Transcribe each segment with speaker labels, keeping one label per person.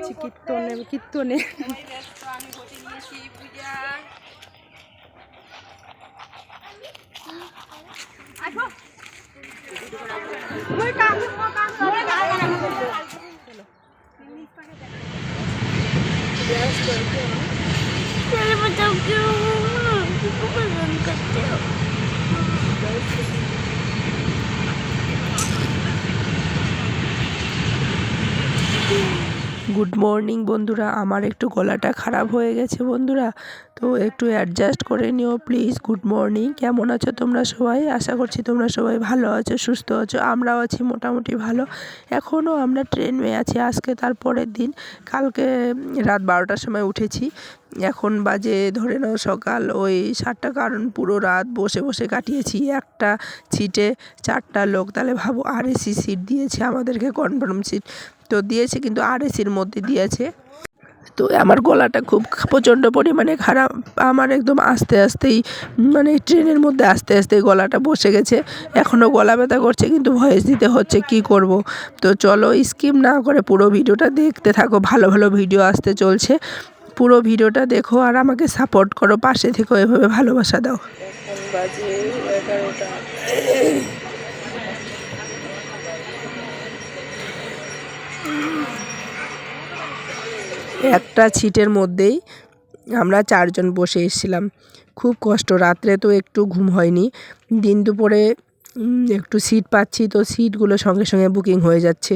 Speaker 1: যাচ্ছি কীর্তনে কীর্তনে
Speaker 2: আমি
Speaker 1: গুড মর্নিং বন্ধুরা। আমার একটু গলাটা খারাপ হয়ে গেছে বন্ধুরা। তো একটু অ্যাডজাস্ট করে নিও প্লিজ গুড মর্নিং কেমন আছো তোমরা সবাই? আশা করছি তোমরা সবাই ভালো আছো, সুস্থ আছো, আমরাও আছি মোটামুটি ভালো। এখনও আমরা ট্রেনে আছি, আজকে তার পরের দিন। কালকে রাত বারোটার সময় উঠেছি। এখন বাজে, ধরে নাও সকাল, ওই সাতটা, কারণ পুরো রাত বসে বসে কাটিয়েছি। একটা সিটে চারটা লোক, তাহলে ভাবো আর এসি সিট দিয়েছে আমাদেরকে কনফার্ম সিট তো দিয়েছে, কিন্তু আর এসির মধ্যে দিয়েছে। তো আমার গলাটা খুব প্রচণ্ড পরিমাণে খারাপ। আমার একদম আস্তে আস্তেই মানে ট্রেনের মধ্যে আস্তে আস্তে গলাটা বসে গেছে। এখনও গলা ব্যথা করছে, কিন্তু ভয়েস দিতে হচ্ছে, কি করব? তো চলো স্কিপ না করে পুরো ভিডিওটা দেখতে থাকো, ভালো ভালো ভিডিও আসতে চলছে। পুরো ভিডিওটা দেখো আর আমাকে সাপোর্ট করো, পাশে থেকো এভাবে ভালোবাসা দাও। বাজে একটা সিটের মধ্যেই আমরা চারজন বসে এসেছিলাম। খুব কষ্ট, রাত্রে তো একটু ঘুম হয়নি। দিন দুপুরে একটু সিট পাচ্ছি, তো সিটগুলো সঙ্গে সঙ্গে বুকিং হয়ে যাচ্ছে।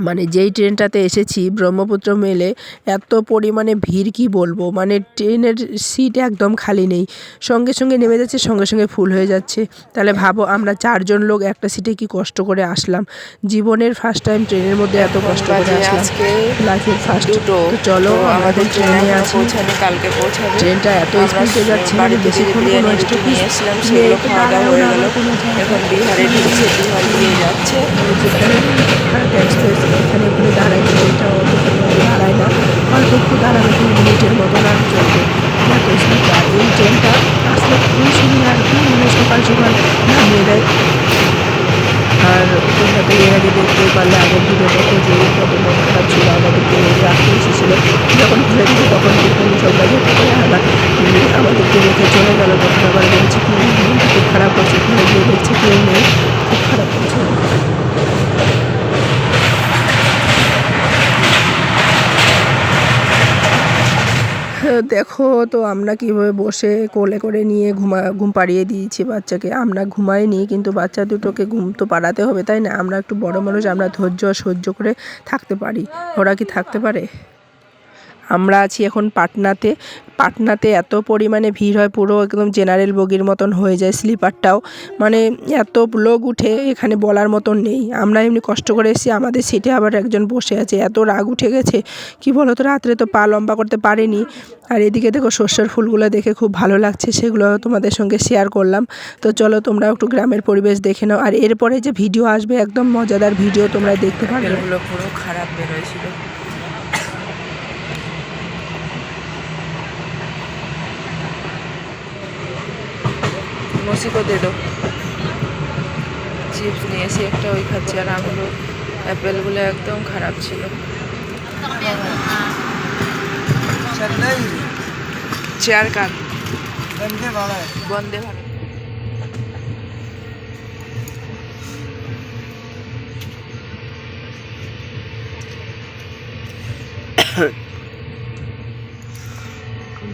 Speaker 1: মানে যেই ট্রেনটাতে এসেছি ব্রহ্মপুত্র মেলে এত পরিমাণে ভিড় কি বলব? মানে ট্রেনের সিট একদম খালি নেই। সঙ্গে সঙ্গে নেমে যাচ্ছে সঙ্গে সঙ্গে ফুল হয়ে যাচ্ছে। তাহলে ভাবো আমরা চারজন লোক একটা সিটে কি কষ্ট করে আসলাম? জীবনের ফার্স্ট টাইম ট্রেনের মধ্যে এত কষ্ট করে আসলাম। লাইফের ফার্স্ট চলো আমাদের ট্রেনে আছি।
Speaker 2: কালকে পৌঁছাবে।
Speaker 1: ট্রেনটা এত স্পিডে যাচ্ছে মানে বেশিক্ষণ কোনো স্টপেজ
Speaker 2: সেগুলো খাওয়া দাওয়া হয়ে গেল। এখন বিহারে ঢুকছে বিহার দিয়ে যাচ্ছে।
Speaker 1: এখানে এখানে দাঁড়াই ট্রেনটা অত দাঁড়ায় না। অল্প একটু দাঁড়াবে দু মিনিটের মতন আর চলবে এই ট্রেনটা আসলে খুবই সুবিধা আর কি মানে সকাল সকাল নামিয়ে দেয়। আর তোমরা তো এর আগে দেখতেই পারলে আগের ভিডিও দেখো যে কত মন খারাপ ছিল আমাদেরকে রাখতে এসেছিল। যখন ঘুরে দিকে তখন দেখলাম সবাই যেতে করে আবার আমাদেরকে রেখে চলে গেল তখন আবার বলছে, কি খুব খারাপ করছে, ঘুরে গিয়ে দেখছে কেউ নেই। খুব খারাপ করছে। দেখো, তো আমরা কীভাবে বসে কোলে করে নিয়ে ঘুমা, ঘুম পাড়িয়ে দিয়েছি বাচ্চাকে। আমরা ঘুমাইনি, কিন্তু বাচ্চা দুটোকে ঘুম তো পাড়াতে হবে, তাই না? আমরা একটু বড় মানুষ, আমরা ধৈর্য সহ্য করে থাকতে পারি। ওরা কি থাকতে পারে? আমরা আছি এখন পাটনাতে। পাটনাতে এত পরিমাণে ভিড় হয়, পুরো একদম জেনারেল বগির মতন হয়ে যায় স্লিপারটাও। মানে এত লোক উঠে এখানে বলার মতন নেই। আমরা এমনি কষ্ট করে এসেছি, আমাদের সিটে আবার একজন বসে আছে। এত রাগ উঠে গেছে, কি বলো তো রাত্রে তো পা লম্বা করতে পারেনি। আর এদিকে দেখো শস্যের ফুলগুলো দেখে খুব ভালো লাগছে, সেগুলো তোমাদের সঙ্গে শেয়ার করলাম। তো চলো তোমরা একটু গ্রামের পরিবেশ দেখে নাও। আর এরপরে যে ভিডিও আসবে, একদম মজাদার ভিডিও তোমরা দেখতে
Speaker 2: তেলগুলো পুরো খারাপ বেরোয়ছিল মসিকো দিল চিপস নিয়ে এসে একটা ওই খাচ্ছি আর আমগুলো অ্যাপেলগুলো একদম খারাপ ছিল। Chair car? বন্দে ভারত।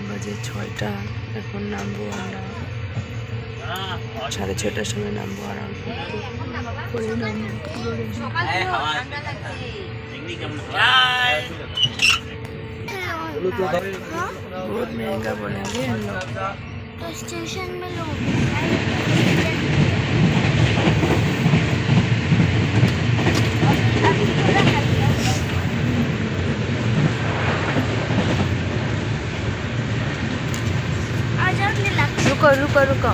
Speaker 2: বাজে ছয়টা এখন নামবো আমরা। সাড়ে ছয়টার সময় নামবো আর অল্প একটু পরে নামবো बहुत महंगा बनाएंगे हम लोग
Speaker 3: तो स्टेशन में लोग आज आपने लग
Speaker 2: रुको रुको रुको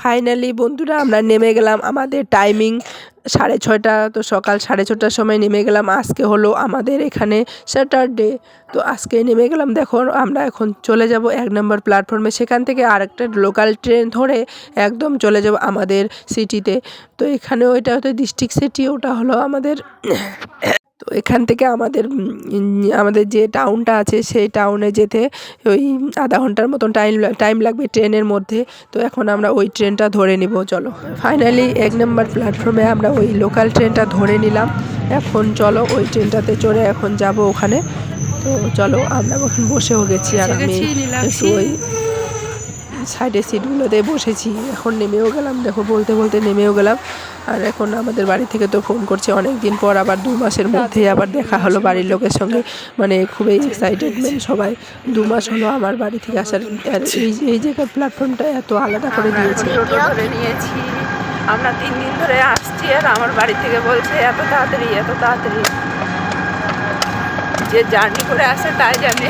Speaker 1: ফাইনালি বন্ধুরা আমরা নেমে গেলাম আমাদের টাইমিং সাড়ে ছয়টা, তো সকাল সাড়ে ছটার সময় নেমে গেলাম। আজকে হলো আমাদের এখানে স্যাটারডে তো আজকে নেমে গেলাম। দেখো, আমরা এখন চলে যাব এক নম্বর প্ল্যাটফর্মে সেখান থেকে আরেকটা লোকাল ট্রেন ধরে একদম চলে যাব আমাদের সিটিতে তো। এখানে ওইটা হচ্ছে ডিস্ট্রিক্ট সিটি ওটা হলো আমাদের তো এখান থেকে আমাদের আমাদের যে টাউনটা আছে সেই টাউনে যেতে ওই আধা ঘণ্টার মতন টাইম টাইম লাগবে ট্রেনের মধ্যে। তো এখন আমরা ওই ট্রেনটা ধরে নিব চলো। ফাইনালি এক নম্বর প্ল্যাটফর্মে আমরা ওই লোকাল ট্রেনটা ধরে নিলাম। এখন চলো ওই ট্রেনটাতে চড়ে এখন যাব ওখানে। তো চলো আমরা এখন বসেও গেছি আর আমি একটু ওই সাইডের সিটগুলোতে বসেছি। এখন নেমেও গেলাম দেখো বলতে বলতে নেমেও গেলাম। আর এখন আমাদের বাড়ি থেকে তো ফোন করছে অনেক দিন পর আবার দু মাসের মধ্যে আবার দেখা হলো বাড়ির লোকের সঙ্গে। মানে খুবই এক্সাইটেডমেন্ট সবাই দু মাস হলো আমার বাড়ি থেকে আসার। এই এই জায়গার প্ল্যাটফর্মটা এত আলাদা করে দিয়েছে।
Speaker 2: ধরে নিয়েছি। আমরা তিন দিন ধরে আসছি আর আমার বাড়ি থেকে বলছে এত তাড়াতাড়ি এত তাড়াতাড়ি। যে জার্নি করে আসে তাই জানে।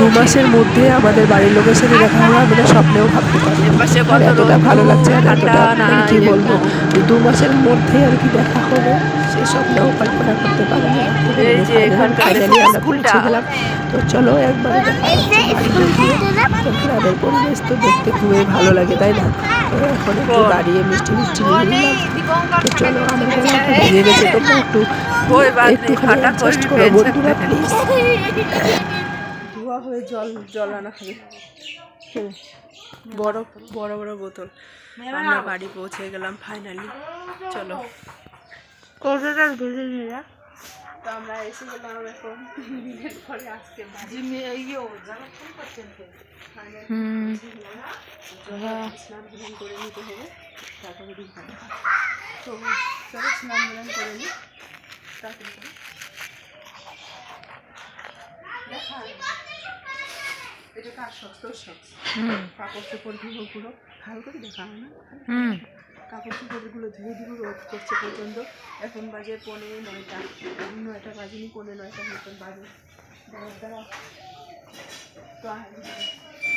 Speaker 1: দু মাসের মধ্যে আমাদের বাড়ির লোকের সাথে দেখা হলো আমি স্বপ্নেও ভাবতে পারি আর এতটা ভালো লাগছে আর এতটা
Speaker 2: না,
Speaker 1: মানে কি
Speaker 2: ইয়ে।
Speaker 1: বলব দু মাসের মধ্যে আর কি দেখা হবে সেই স্বপ্নেও কল্পনা করতে পারি না
Speaker 2: যে
Speaker 1: ফাইনালি আমরা পৌঁছে গেলাম। তো চলো একবারে গ্রামের পরিবেশ তো দেখতে খুবই ভালো লাগে তাই না? এখন একটু দাঁড়িয়ে মিষ্টি মিষ্টি নিয়ে নিলাম। তো চলো আমার গলাটা ভেঙে গেছে তোমরা একটু একটুখানি
Speaker 2: ফাটা
Speaker 1: অ্যাডজাস্ট
Speaker 2: করে।
Speaker 1: করো বন্ধুরা প্লিজ
Speaker 2: ধোয়া হয়ে জল জল আনা খাবে বড় বড় বড় বোতল। আমরা বাড়ি পৌঁছে গেলাম ফাইনালি চলো।
Speaker 3: নিয়ে
Speaker 2: তো আমরা এসে গেলাম এখন। দিনের পরে আজকে বাড়ি। স্নান করে নিতে হবে। তারপরে দিন তো চলো স্নান করে নিই তারপরে দেখা এটা কার শখ শক্ত কাপড় চোপড় ধুবো পুরো। ভালো করে দেখা হয় না কাপড় চোপড়গুলো ধুয়ে দিব রোদ করছে পর্যন্ত। এখন বাজে পনেরো নয়টা। নয়টা বাজেনি পনেরো নয়টা মতন বাজে। দাঁড়া দাঁড়া তো আর কাপড় এই কাপড়গুলো দিয়ে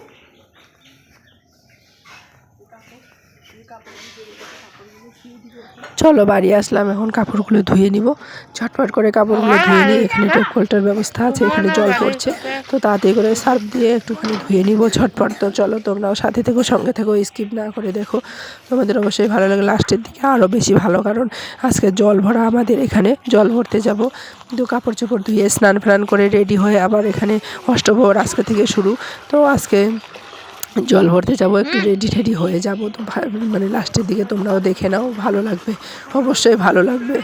Speaker 2: রেখেছে, কাপড়গুলো ধুয়ে দিব এখন।
Speaker 1: চলো বাড়ি আসলাম এখন কাপড়গুলো ধুয়ে নিব। ঝটপট করে কাপড়গুলো ধুয়ে নিয়ে এখানে টেপ কলটার ব্যবস্থা আছে এখানে জল পড়ছে। তো তাড়াতাড়ি করে সার্ফ দিয়ে একটুখানি ধুয়ে নিব ঝটপট। তো চলো তোমরাও সাথে থেকো সঙ্গে থেকো স্কিপ না করে দেখো। তোমাদের অবশ্যই ভালো লাগে লাস্টের দিকে আরও বেশি ভালো কারণ আজকে জল ভরা আমাদের এখানে জল ভরতে যাব। তো কাপড় চোপড় ধুয়ে স্নান ফ্নান করে রেডি হয়ে আবার এখানে অষ্টপ্রহর আজকে থেকে শুরু। তো আজকে জল ভরতে যাব একটু রেডি টেডি হয়ে যাব। তো মানে লাস্টের দিকে তোমরাও দেখে নাও ভালো লাগবে। অবশ্যই ভালো লাগবে।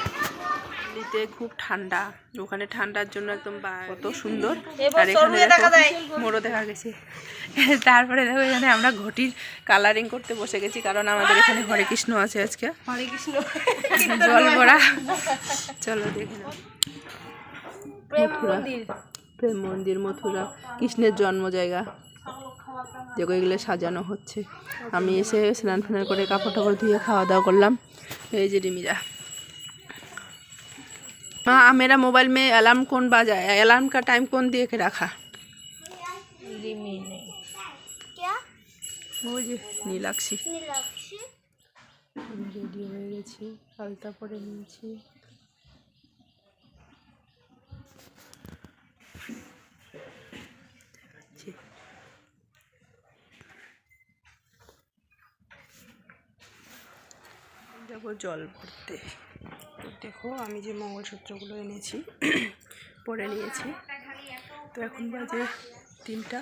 Speaker 2: দিল্লিতে খুব ঠান্ডা ওখানে ঠান্ডার জন্য একদম বা- কত সুন্দর। আর এখানে দেখো মোড়ও দেখা গেছে। তারপরে দেখো এখানে আমরা ঘটির কালারিং করতে বসে গেছি কারণ আমাদের এখানে হরে কৃষ্ণ আছে আজকে। হরে কৃষ্ণ। জল ভরা। চলো দেখে নাও। মথুরা প্রেম মন্দির মথুরা কৃষ্ণের জন্ম জায়গা দেখো এগুলো সাজানো হচ্ছে আমি এসে স্নান ফান করে কাপড় টাপড় ধুয়ে খাওয়া দাওয়া করলাম এই যে রিমিরা हाँ मेरा मोबाइल में अलार्म कौन बाजा है अलार्म का टाइम कौन दिए के रखा
Speaker 3: क्या
Speaker 2: वो जे नीलाक्षी
Speaker 3: নীলাক্ষী
Speaker 1: আমি রেডি হয়ে গেছি আলতা পরে নিয়েছি
Speaker 2: যাব জল ভরতে। তো দেখো, আমি যে মঙ্গলসূত্রগুলো এনেছি, পরে নিয়েছি। তো এখন বাজে তিনটা।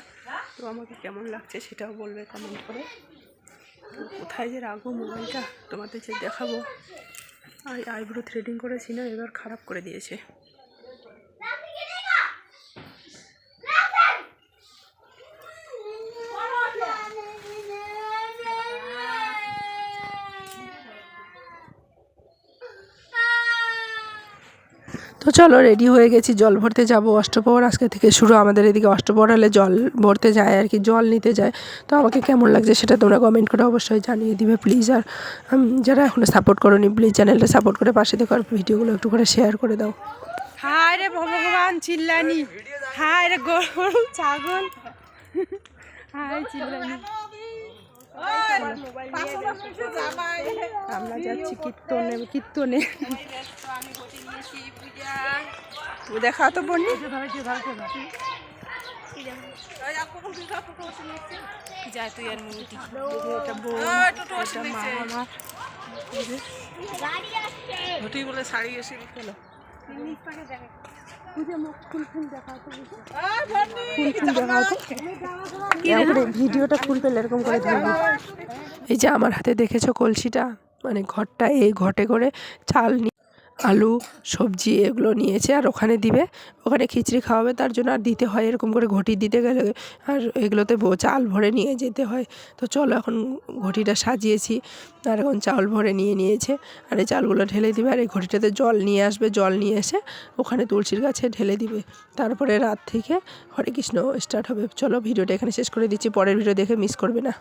Speaker 2: তো আমাকে কেমন লাগছে সেটাও বলবে কমেন্ট করে। তো কোথায় যে রাখব মোবাইলটা, তোমাদের যে দেখাবো। আই আইব্রো থ্রেডিং করেছি না, এবার খারাপ করে দিয়েছে।
Speaker 1: তো চলো রেডি হয়ে গেছি, জল ভরতে যাব অষ্টপ্রহর আজকে থেকে শুরু আমাদের এদিকে অষ্টপ্রহর হলে জল ভরতে যায় আর কি, জল নিতে যায়। তো আমাকে কেমন লাগছে সেটা তোমরা কমেন্ট করে অবশ্যই জানিয়ে দিবে প্লিজ আর যারা এখনও সাপোর্ট করো নি প্লিজ চ্যানেলটা সাপোর্ট করে পাশে দেখো আর ভিডিওগুলো একটু করে শেয়ার করে দাও।
Speaker 2: হায় রে ভগবান, চিল্লানি। হায় রে গরু, ছাগল।
Speaker 1: আমরা যাচ্ছি। কীর্তনে। কীর্তনে দেখা তো বন্নি
Speaker 2: যায় তুই আর মুগুটি
Speaker 1: এটা বউ এটা মা
Speaker 2: বলে শাড়ি এসে গেলো।
Speaker 1: ভিডিওটা এরকম করে এই যে আমার হাতে দেখেছ কলসিটা মানে ঘরটা, এই ঘটে করে চাল আলু, সবজি এগুলো নিয়েছে আর ওখানে দিবে। ওখানে খিচড়ি খাওয়াবে, তার জন্য আর দিতে হয়, এরকম করে ঘটি দিতে গেলে আর এগুলোতে চাল ভরে নিয়ে যেতে হয়। তো চলো এখন ঘটিটা সাজিয়েছি, আর এখন চাল ভরে নিয়ে নিয়েছে। আর এই চালগুলো ঢেলে দিবে, আর এই ঘটিটাতে জল নিয়ে আসবে, জল নিয়ে এসে ওখানে তুলসীর গাছে ঢেলে দিবে। তারপরে রাত থেকে হরে কৃষ্ণ স্টার্ট হবে। চলো ভিডিওটা এখানে শেষ করে দিচ্ছি, পরের ভিডিও দেখে মিস করবে না।